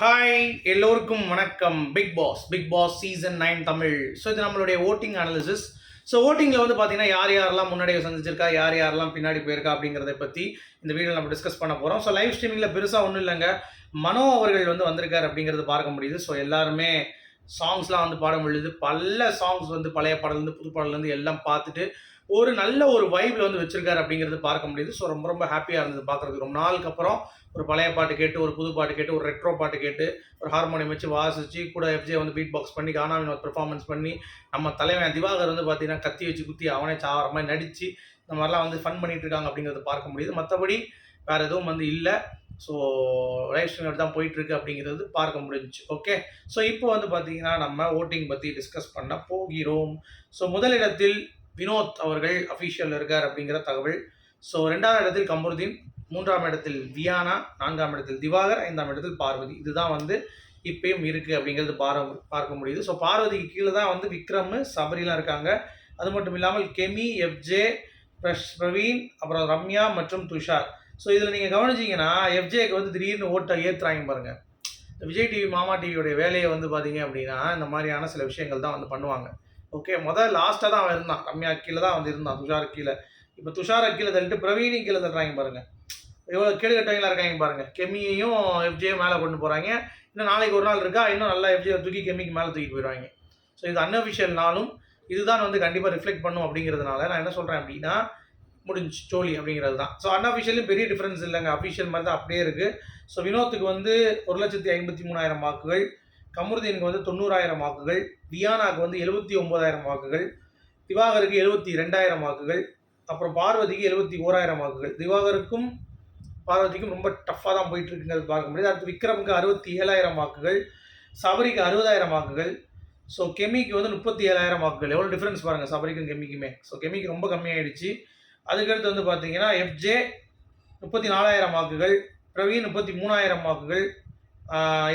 Hi எல்லோருக்கும் வணக்கம். Bigg Boss Bigg Boss season nine Tamil. So இது நம்மளுடைய ஓட்டிங் அனாலிசிஸ் ஸோ ஓட்டிங்கில் வந்து பார்த்தீங்கன்னா யார் யாரெல்லாம் முன்னாடியே சந்திச்சிருக்கா யார் யாரெல்லாம் பின்னாடி போயிருக்கா அப்படிங்கிறத பற்றி இந்த வீடியோ நம்ம டிஸ்கஸ் பண்ண போகிறோம் ஸோ லைவ் ஸ்ட்ரீமிங்கில் பெருசாக ஒன்றும் இல்லைங்க. மனோ அவர்கள் வந்து வந்திருக்கார் அப்படிங்கிறது பார்க்க முடியுது. ஸோ எல்லாருமே சாங்ஸ்லாம் வந்து பாட முடியுது. பல சாங்ஸ் வந்து பழைய பாடலேருந்து புது பாடலேருந்து எல்லாம் பார்த்துட்டு ஒரு நல்ல ஒரு வைப்ல வந்து வச்சிருக்காரு அப்படிங்கிறது பார்க்க முடியுது. ஸோ ரொம்ப ரொம்ப ஹாப்பியாக இருந்தது பார்க்குறதுக்கு. ரொம்ப நாளுக்கு அப்புறம் ஒரு பழைய பாட்டு கேட்டு ஒரு புது பாட்டு கேட்டு ஒரு ரெட்ரோ பாட்டு கேட்டு ஒரு ஹார்மோனியம் வச்சு வாசிச்சு கூட எஃப்ஜே வந்து பீட் பாக்ஸ் பண்ணி கானாவின் ஒரு பெர்ஃபார்மன்ஸ் பண்ணி நம்ம தலைவன் திவாகர் வந்து பார்த்தீங்கன்னா கத்தி வச்சு குத்தி அவனே சாவற மாதிரி நடித்து இந்த மாதிரிலாம் வந்து ஃபன் பண்ணிட்டு இருக்காங்க அப்படிங்கிறத பார்க்க முடியுது. மற்றபடி வேறு எதுவும் வந்து இல்லை. ஸோ லைஃப் ஸ்ட்ரீம் தான் போயிட்டுருக்கு அப்படிங்கிறது பார்க்க முடிஞ்சுச்சு. ஓகே ஸோ இப்போ வந்து பார்த்தீங்கன்னா நம்ம ஓட்டிங் பற்றி டிஸ்கஸ் பண்ண போகிறோம். ஸோ முதலிடத்தில் வினோத் அவர்கள் அஃபீஷியல் இருக்கார் அப்படிங்கிற தகவல். ஸோ ரெண்டாவது இடத்தில் கமருதீன் மூன்றாம் இடத்தில் வியானா நான்காம் இடத்தில் திவாகர் ஐந்தாம் இடத்தில் பார்வதி. இதுதான் வந்து இப்பயும் இருக்குது அப்படிங்கிறது பார பார்க்க முடியுது. ஸோ பார்வதிக்கு கீழே தான் வந்து விக்ரம் சபரிலாம் இருக்காங்க. அது மட்டும் இல்லாமல் கெமி எஃப்ஜே பிரஷ் பிரவீன் அப்புறம் ரம்யா மற்றும் துஷார். ஸோ இதில் நீங்கள் கவனிச்சிங்கன்னா எஃப்ஜேக்கு வந்து திடீர்னு ஓட்டை ஏற்றுறாங்க பாருங்கள் இந்த விஜய் டிவி மாமா டிவியோடைய வேலையை வந்து பார்த்தீங்க அப்படின்னா இந்த மாதிரியான சில விஷயங்கள் தான் வந்து பண்ணுவாங்க. ஓகே முதல் லாஸ்ட்டாக தான் அவன் இருந்தான். ரம்யா கீழே தான் வந்து இருந்தான். துஷார் கீழே. இப்போ துஷாரை கீழே தள்ளிட்டு பிரவீனி கீழே தள்ளுறாங்க பாருங்கள் எவ்வளோ கேடு கட்டவங்களா இருக்காங்க பாருங்கள் கெமியையும் எஃப்ஜியும் மேலே கொண்டு போகிறாங்க இன்னும் நாளைக்கு ஒரு நாள் இருக்கா? இன்னும் நல்லா எஃப்ஜியை தூக்கி கெமிக்கு மேலே தூக்கி போயிடுவாங்க. ஸோ இது அன்அஃபிஷியல்னாலும் இதுதான் வந்து கண்டிப்பாக ரிஃப்ளெக்ட் பண்ணும் அப்படிங்கிறதுனால நான் என்ன சொல்கிறேன் அப்படின்னா முடிஞ்சு ஜோலி அப்படிங்கிறது தான். ஸோ அன்அஃபிஷியலும் பெரிய டிஃப்ரென்ஸ் இல்லைங்க. அஃபிஷியல் மாதிரி தான் அப்படியே இருக்குது ஸோ வினோத்துக்கு வந்து ஒரு லட்சத்தி ஐம்பத்தி மூணாயிரம் வாக்குகள். கமருதீனுக்கு வந்து தொண்ணூறாயிரம் வாக்குகள் வியானாக்கு வந்து எழுபத்தி ஒம்பதாயிரம் வாக்குகள் திவாகருக்கு எழுபத்தி ரெண்டாயிரம் வாக்குகள் அப்புறம் பார்வதிக்கு எழுபத்தி ஓராயிரம் வாக்குகள். திவாகருக்கும் பார்வதிக்கும் ரொம்ப டஃப்பாக தான் போயிட்டு இருக்குங்கிறது பார்க்க முடியாது. அடுத்து விக்ரமுக்கு அறுபத்தி ஏழாயிரம் வாக்குகள் சபரிக்கு அறுபதாயிரம் வாக்குகள். ஸோ கெமிக்கு வந்து முப்பத்தி ஏழாயிரம் வாக்குகள். எவ்வளோ டிஃப்ரென்ஸ் பாருங்கள் சபரிக்கும் கெமிக்குமே. ஸோ கெமிக்கு ரொம்ப கம்மியாயிடுச்சு. அதுக்கடுத்து வந்து பார்த்தீங்கன்னா எஃப்ஜே முப்பத்தி நாலாயிரம் வாக்குகள் பிரவீன் முப்பத்தி மூணாயிரம் வாக்குகள்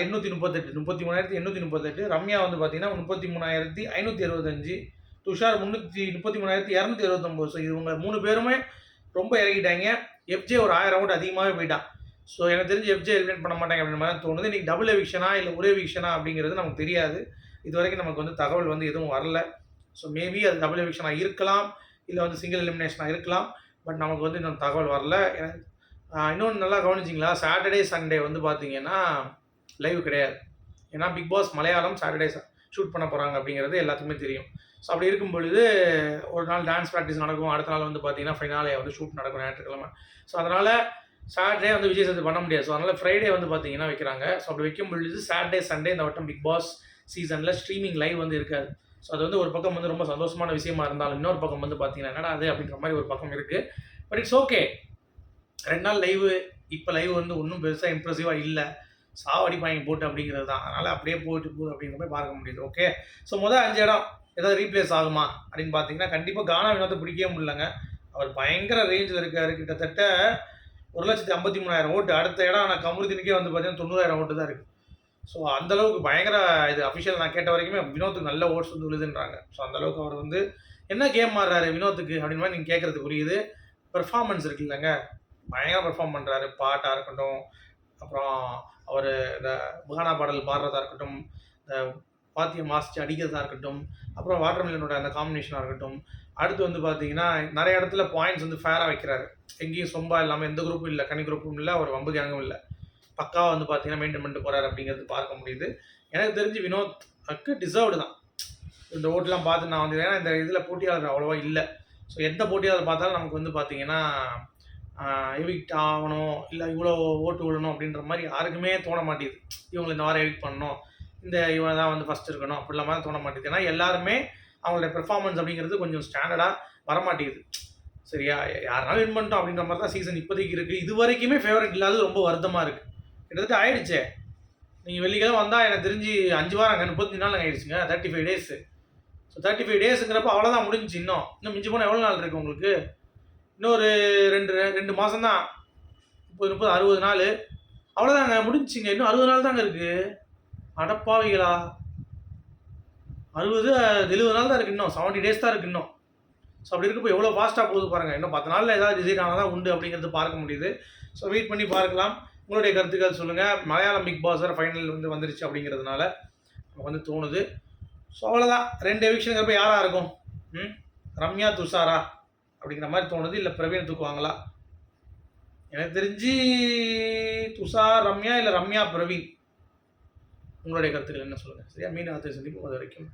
எண்ணூற்றி முப்பத்தெட்டு முப்பத்தி மூணாயிரத்தி எண்ணூற்றி முப்பத்தெட்டு. ரம்யா வந்து பார்த்தீங்கன்னா முப்பத்தி மூணாயிரத்தி ஐநூற்றி அறுபத்தஞ்சு. துஷார் முந்நூற்றி முப்பத்தி மூணாயிரத்தி இரநூத்தி இருபத்தொம்போது ஸோ இவங்க மூணு பேருமே ரொம்ப இறங்கிட்டாங்க. எஃப்ஜே ஒரு ஆயிரம் ஓட்டு அதிகமாகவே போயிட்டான் ஸோ எனக்கு தெரிஞ்சு எஃப்ஜே எலிமினேட் பண்ண மாட்டாங்க அப்படின்ற மாதிரி தோணுது. இன்றைக்கி டபுள் எவிக்ஷனா இல்லை ஒரே எவிக்ஷனா அப்படிங்கிறது நமக்கு தெரியாது. இது வரைக்கும் நமக்கு வந்து தகவல் வந்து எதுவும் வரல. ஸோ மேபி அது டபுள் எவிக்ஷனாக இருக்கலாம். இல்லை வந்து சிங்கிள் எலிமினேஷனாக இருக்கலாம். பட் நமக்கு வந்து இன்னும் தகவல் வரல. இன்னொன்று நல்லா கவனிச்சிங்களா? சாட்டர்டே சண்டே வந்து பார்த்தீங்கன்னா லைவ் கிடையாது. ஏன்னா Bigg Boss Malayalam Saturday shoot பண்ண போகிறாங்க அப்படிங்கிறது எல்லாத்துக்குமே தெரியும். ஸோ அப்படி இருக்கும் பொழுது ஒரு நாள் டான்ஸ் ப்ராக்டிஸ் நடக்கும். அடுத்த நாள் வந்து பார்த்தீங்கன்னா ஃபைனாலே வந்து ஷூட் நடக்கும் ஞாயிற்றுக்கிழமை. ஸோ அதனால் சாட்டர்டே வந்து விஜய் சேது பண்ண முடியாது. ஸோ அதனால் ஃப்ரைடே வந்து பார்த்தீங்கன்னா வைக்கிறாங்க. ஸோ அப்படி வைக்கும் பொழுது சாட்டர்டே சண்டே இந்த வட்டம் பிக் பாஸ் சீசனில் ஸ்ட்ரீமிங் லைவ் வந்து இருக்காது. ஸோ அது வந்து ஒரு பக்கம் வந்து ரொம்ப சந்தோஷமான விஷயமா இருந்தாலும் இன்னொரு பக்கம் வந்து பார்த்தீங்கன்னா என்னடா அது அப்படின்ற மாதிரி ஒரு பக்கம் இருக்குது பட் இட்ஸ் ஓகே ரெண்டு நாள் லைவு இப்போ லைவ் வந்து ஒன்றும் பெருசாக இம்ப்ரெசிவாக இல்லை. சாவடிப்பாங்க போட்டு அப்படிங்கிறது தான். அதனால் அப்படியே போயிட்டு போகுது அப்படிங்கிற மாதிரி பார்க்க முடியுது. ஓகே ஸோ முதல் அஞ்சு இடம். ஏதாவது ரீப்ளேஸ் ஆகுமா? அப்படின்னு பார்த்தீங்கன்னா கண்டிப்பாக கானா வினோத்தை பிடிக்கவே முடியலங்க. அவர் பயங்கர ரேஞ்சில் இருக்கார். கிட்டத்தட்ட ஒரு லட்சத்தி ஐம்பத்தி மூணாயிரம் ஓட்டு. அடுத்த இடம் ஆனால் கமருதினுக்கே வந்து பார்த்தீங்கன்னா தொண்ணூறாயிரம் ஓட்டு தான் இருக்குது ஸோ அந்தளவுக்கு பயங்கர இது அஃபிஷியல் நான் கேட்ட வரைக்குமே வினோத்துக்கு நல்ல ஓட்ஸ் வந்து விழுதுன்றாங்க. ஸோ அந்தளவுக்கு அவர் வந்து என்ன கேம் ஆடுறாரு வினோத்துக்கு அப்படின்னு மாதிரி நீங்கள் கேட்குறது புரியுது. பெர்ஃபார்மன்ஸ் இருக்கு இல்லைங்க பயங்கர பெர்ஃபார்ம் பண்ணுறாரு பாட்டாக இருக்கட்டும் அப்புறம் அவர் இந்த புகானா பாடல் பாடுறதா இருக்கட்டும் இந்த பாத்தியம் வாசித்து அடிக்கிறதா இருக்கட்டும் அப்புறம் வாட்டர் மில்லனோட அந்த காம்பினேஷனாக இருக்கட்டும். அடுத்து வந்து பார்த்தீங்கன்னா நிறைய இடத்துல பாயிண்ட்ஸ் வந்து ஃபேராக வைக்கிறாரு. எங்கேயும் சொம்பா இல்லாமல் எந்த குரூப்பும் இல்லை கனி குரூப்பும் இல்லை ஒரு வம்பு கேங்கும் இல்லை. பக்காவாக வந்து பார்த்தீங்கன்னா மெயின்டைன் பண்ணிட்டு போகிறாரு அப்படிங்கிறது பார்க்க முடியுது. எனக்கு தெரிஞ்சு வினோத்க்கு டிசர்வ்டு தான். இந்த ஓட்டெலாம் பார்த்து நான் வந்து ஏன்னா இந்த இதில் போட்டியாளர் அவ்வளோவா இல்லை. ஸோ எந்த போட்டியாளர் பார்த்தாலும் நமக்கு வந்து பார்த்தீங்கன்னா எவிக்ட் ஆகணும் இல்லை இவ்வளோ ஓட்டு விழணும் அப்படின்ற மாதிரி யாருக்குமே தோண மாட்டேது இவங்களை இந்த வாரம் எவிக்ட் பண்ணணும் இந்த இவன் தான் வந்து ஃபஸ்ட் இருக்கணும் அப்படிலாம் மாதிரி தோண மாட்டேது ஏன்னா எல்லாருமே அவங்களோட பெர்ஃபார்மன்ஸ் அப்படிங்கிறது கொஞ்சம் ஸ்டாண்டர்டாக வரமாட்டேங்குது சரியா? யாருனாலும் வின் பண்ணிட்டோம் அப்படின்ற மாதிரி தான் சீசன் இப்போதைக்கு இருக்குது இது வரைக்குமே ஃபேவரட் இல்லாத ரொம்ப வருத்தமாக இருக்குது கிட்டத்தட்ட ஆயிடுச்சே. நீங்கள் வெள்ளிக்கிழமை வந்தால் எனக்கு தெரிஞ்சு அஞ்சு வாரம் முப்பத்தஞ்சு நாள் ஆயிடுச்சுங்க thirty five days so thirty five டேஸுங்கிறப்ப அவ்வளோதான் முடிஞ்சிச்சு இன்னும். இன்னும் மிஞ்சி போனால் எவ்வளோ நாள் இருக்குது உங்களுக்கு? இன்னொரு ரெண்டு ரெண்டு மாதம் தான் முப்பது முப்பது அறுபது நாள். அவ்வளோதாங்க முடிஞ்சிங்க இன்னும் அறுபது நாள் தாங்க இருக்குது அடப்பாவிகளா அறுபது எழுபது நாள் தான் இருக்குது இன்னும். செவன்ட்டி டேஸ் தான் இருக்குது இன்னும். ஸோ அப்படி இருக்கப்போ எவ்வளோ ஃபாஸ்ட்டாக போகுது பாருங்கள் இன்னும் பத்து நாளில் ஏதாவது டிசைன் ஆனால் தான் உண்டு அப்படிங்கிறது பார்க்க முடியுது. ஸோ வெயிட் பண்ணி பார்க்கலாம். உங்களுடைய கருத்துக்கள் சொல்லுங்கள் மலையாளம் பிக் பாஸ் ஃபைனல் வந்து வந்துருச்சு அப்படிங்கிறதுனால நமக்கு வந்து தோணுது. ஸோ அவ்வளோதான் ரெண்டு எவிக்ஷனுங்கிறப்ப யாராக இருக்கும்? ம்? ரம்யா துஷாரா? அப்படிங்கிற மாதிரி தோணுது. இல்லை பிரவீன் தூக்குவாங்களா எனக்கு தெரிஞ்சு துஷார் ரம்யா இல்லை ரம்யா பிரவீன். உங்களுடைய கருத்துக்கள் என்ன சொல்லுங்கள் சரியா? மீன் ஆத்திரை சந்திப்பு அது வரைக்கும்.